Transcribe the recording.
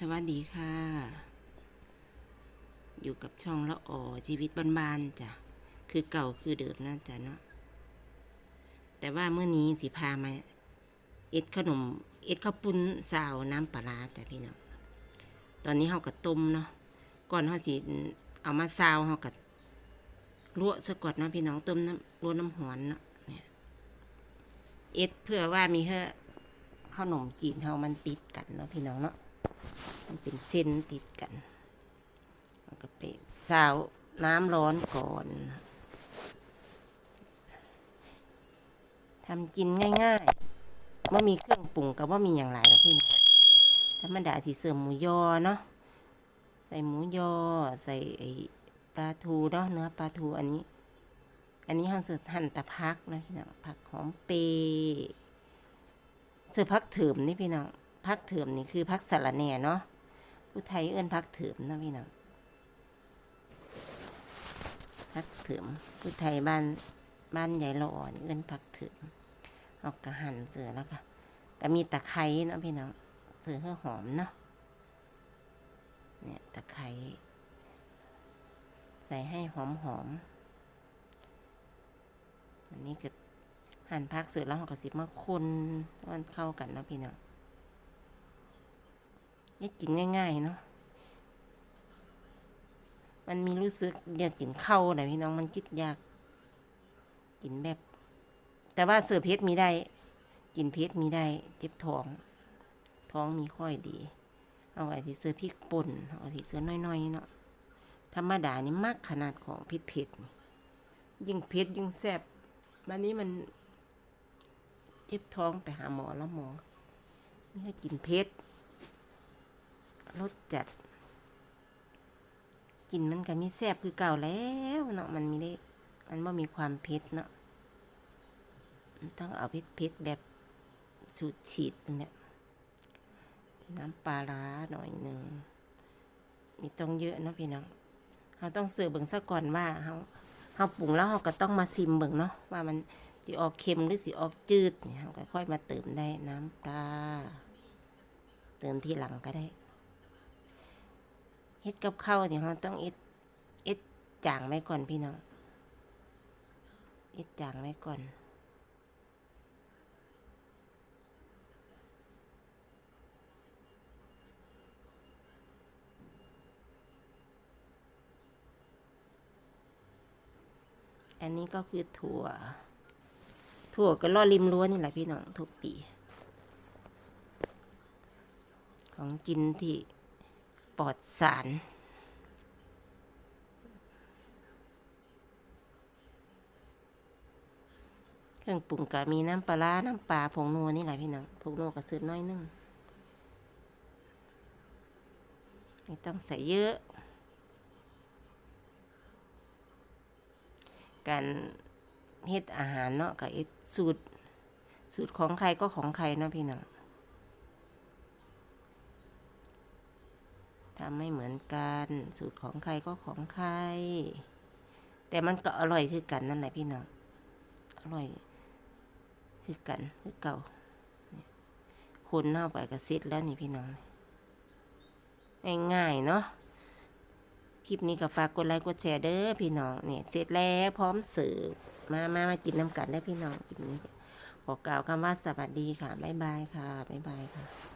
สวัสดีค่ะ อยู่กับช่องละอ่อชีวิตบ้านๆจ้ะ คือเก่าคือเดิมนะจ๊ะเนาะ แต่ว่าเมื่อนี้สิพามา เอ็ดขนม เอ็ดข้าวปุ้นซาวน้ำปลาร้าจ้ะพี่น้อง ตอนนี้เขาก็ต้มเนาะ ก่อนเขาสิเอามาซาวเขาก็ลวกสะกดเนาะพี่น้องต้มน้ำลวกน้ำหอนเนาะเนี่ยเอ็ดเพื่อว่ามีเพื่อขนมจีนเฮามันติดกันเนาะพี่น้องเนาะ มันเป็นเส้นติดกันแล้วก็ไปซาวน้ำร้อนก่อนทำกินง่ายๆว่ามีเครื่องปรุงกับว่ามีอย่างไรหรอกพี่น้องธรรมดาสิเสริมหมูยอเนาะ ใส่หมูยอ ใส่ไอ้ปลาทูเนาะ เนื้อปลาทูอันนี้ อันนี้ห้องเสิร์ฟหั่นตะพักนะพี่น้อง ผักหอมเปย์เสิร์ฟพักเถิมนี่พี่น้อง พักเถิมนี่คือพักสะระแหน่เนาะ ผู้ไทยเอื้นพักเถิมนะพี่น้องพักเถิมผู้ไทยบ้านบ้านใหญ่ละอ่อนเอื้นพักเถิมเอากระหันเสือแล้วก็ก็มีตะไคร้นะพี่น้องเสือเพื่อหอมเนาะเนี่ยตะไคร้ใส่ให้หอมหอมอันนี้ก็หั่นพักเสร็จแล้วเราก็สิมาคนมันเข้ากันเนาะพี่น้อง นี่กินง่าย ๆ เนาะมันมีรู้สึกอยากกินข้าวนะพี่น้องมันคิดอยากกินแบบ แต่ว่าเสือเพชรมีได้ กินเพชรมีได้ เจ็บท้อง ท้องมีค่อยดี เอาไอ้ที่เสือพริกป่นเอาที่เสือน้อยๆเนาะธรรมดานี่มากขนาดของเผ็ดเผ็ดยิ่งเผ็ดยิ่งแซ่บวันนี้มันเจ็บท้องไปหาหมอแล้วหมอไม่ให้กินเผ็ดร รสจัดกลินมันก็มีแซ่บคือเก่าแล้วเนาะมันมีได้ มันว่มีความเผ็ดเนาะมันต้องเอาเผ็ดเผ็ดแบบสูตรฉีดเนี่ยน้ำปลาร้าหน่อยหนึ่งมีต้องเยอะเนาะพี่น้องเราต้องเสือเบิ่งซะก่อนว่าเราเราปรุงแล้วเราก็ต้องมาซิมเบิ่งเนาะว่ามันสิออกเค็มหรือสิออกจืดเนี่ยเราก็ค่อยมาเติมได้น้ำปลาเติมที่หลังก็ได้ เฮ็ดกับข้าวเนี่ยเราต้องเอ็ดเอ็ดจางไว้ก่อนพี่น้องเอ็ดจางไว้ก่อน อันนี้ก็คือถั่ว ถั่วก็ล่อริมรั้วนี่แหละพี่น้องทุกปี ของกินที่ ปลอดสารเครื่องปรุงก็มีน้ำปลาร้าน้ำปลาผงนัวนี่แหละพี่น้องผงนัวก็ซื้อน้อยนึงไม่ต้องใส่เยอะ การเฮ็ดอาหารเนาะกับเอ็ดสูตร สูตรของใครก็ของใครเนาะพี่น้อง ทำไม่เหมือนกัน สูตรของใครก็ของใคร แต่มันก็อร่อยคือกันนั่นแหละพี่น้อง อร่อยคือกันคือเก่าเนี่ยคนเข้าไปก็เสร็จแล้วนี่พี่น้องง่ายๆเนาะคลิปนี้ก็ฝากกดไลค์กดแชร์เด้อพี่น้องเนี่ยเสร็จแล้วพร้อมเสิร์ฟมามามากินน้ำกันได้พี่น้องคลิปนี้ขอกล่าวคำว่าสวัสดีค่ะบ๊ายบายค่ะบ๊ายบายค่ะ